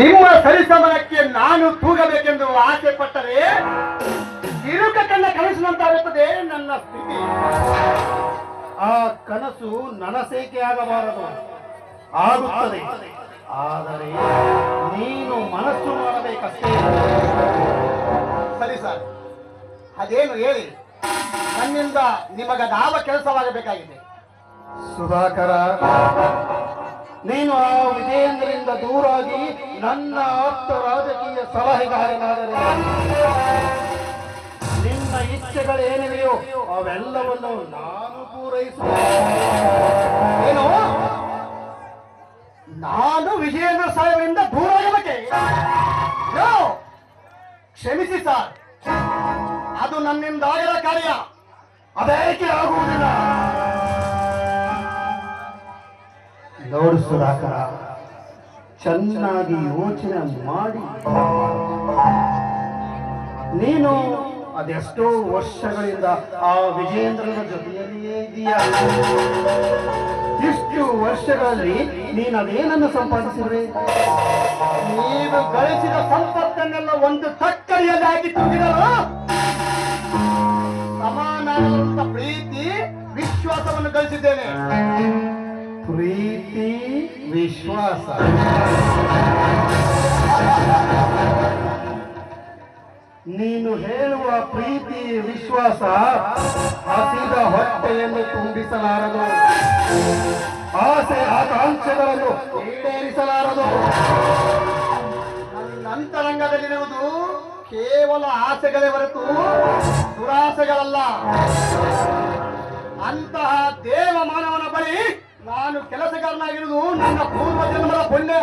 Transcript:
ನಿಮ್ಮ ಸರಿಸಮನಕ್ಕೆ ನಾನು ತೂಗಬೇಕೆಂದು ಆಸೆ ಪಟ್ಟರೆ ಇರುಕ ಕಣ್ಣ ಕನಸಿನಂತಾಗುತ್ತದೆ ನನ್ನ ಸ್ಥಿತಿ. ಆ ಕನಸು ನನಸೇಕೆ ಆಗಬಾರದು? ಆಗುತ್ತದೆ. ಆದರೆ ನೀನು ಮನಸ್ಸು ಮಾಡಬೇಕಷ್ಟೇ. ಸರಿ ಸರ್. ಅದೇನು ಹೇಳಿ? ನನ್ನಿಂದ ನಿಮಗದಾವ ಕೆಲಸವಾಗಬೇಕಾಗಿದೆ? ಸುಧಾಕರ. ನನ್ನ ಆಪ್ತ ರಾಜಕೀಯ ಸಲಹೆಗಾರನಾದರೆ ನಿನ್ನ ಇಚ್ಛೆಗಳೇನಿವೆಯೋ ಅವೆಲ್ಲವನ್ನು ನಾನು ಪೂರೈಸುವ ಏನು? ನಾನು ವಿಜಯೇಂದ್ರ ಸಾಹೇಬರಿಂದ ದೂರ ಆಗಬೇಕೆ! ಕ್ಷಮಿಸಿ ಸರ್. ಅದು ನನ್ನಿಂದ ಆಗದ ಕಾರ್ಯ. ಅದೇಕೆ ಆಗುವುದಿಲ್ಲ? ನೋಡು ಸುಧಾಕರ. ಚೆನ್ನಾಗಿ ಯೋಚನೆ ಮಾಡಿ. ನೀನು ಅದೆಷ್ಟೋ ವರ್ಷಗಳಿಂದ ಆ ವಿಜೇಂದ್ರನ ಜೊತೆಯಲ್ಲಿಯೇ ಇದೆಯಾ. ಇಷ್ಟು ವರ್ಷಗಳಲ್ಲಿ ನೀನು ಅದೇನನ್ನು ಸಂಪಾದಿಸಿದ್ರೆ? ನೀನು ಗಳಿಸಿದ ಸಂಪತ್ತನ್ನೆಲ್ಲ ಒಂದು ತಕ್ಕಡಿಯಲ್ಲಿ ಹಾಕಿ ತುಂಬಿದಳು ಸಮಾನವಾದಂತ ಪ್ರೀತಿ ವಿಶ್ವಾಸವನ್ನು ಗಳಿಸಿದ್ದೇನೆ. ಪ್ರೀತಿ ವಿಶ್ವಾಸ. ನೀನು ಹೇಳುವ ಪ್ರೀತಿ ವಿಶ್ವಾಸ ಹಸಿದ ಹೊಟ್ಟೆಯನ್ನು ತುಂಬಿಸಲಾರದು. ಆಸೆ ಆಕಾಂಕ್ಷೆಗಳನ್ನು ಈಡೇರಿಸಲಾರದು. ಅಂತರಂಗದಲ್ಲಿರುವುದು ಕೇವಲ ಆಸೆಗಳೇ ಹೊರತು ದುರಾಸೆಗಳಲ್ಲ. ಅಂತಹ ದೇವ ಮಾನವನ ನಾನು ಕೆಲಸಗಾರನಾಗಿರುವುದು ನನ್ನ ಪೂರ್ವ ಜನ್ಮದ ಪುಣ್ಯ.